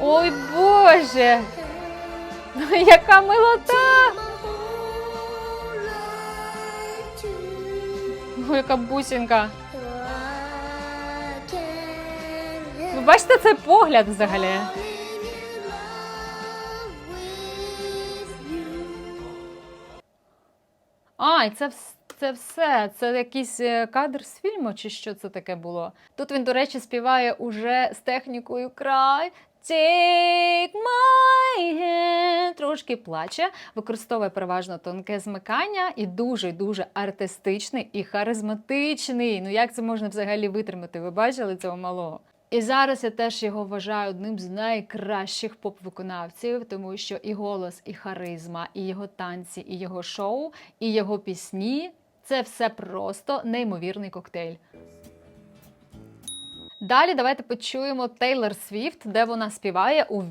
Ой Боже! Ну, яка милота! Ой, яка бусинка. Ви бачите цей погляд взагалі? А, і це, вс- це все. Це якийсь е, кадр з фільму, чи що це таке було? Тут він, до речі, співає уже з технікою край. Take my hand. Трошки плаче, використовує переважно тонке змикання і дуже дуже артистичний і харизматичний. Ну як це можна взагалі витримати? Ви бачили цього малого? І зараз я теж його вважаю одним з найкращих поп-виконавців, тому що і голос, і харизма, і його танці, і його шоу, і його пісні це все просто неймовірний коктейль. Далі давайте почуємо Тейлор Свіфт, де вона співає у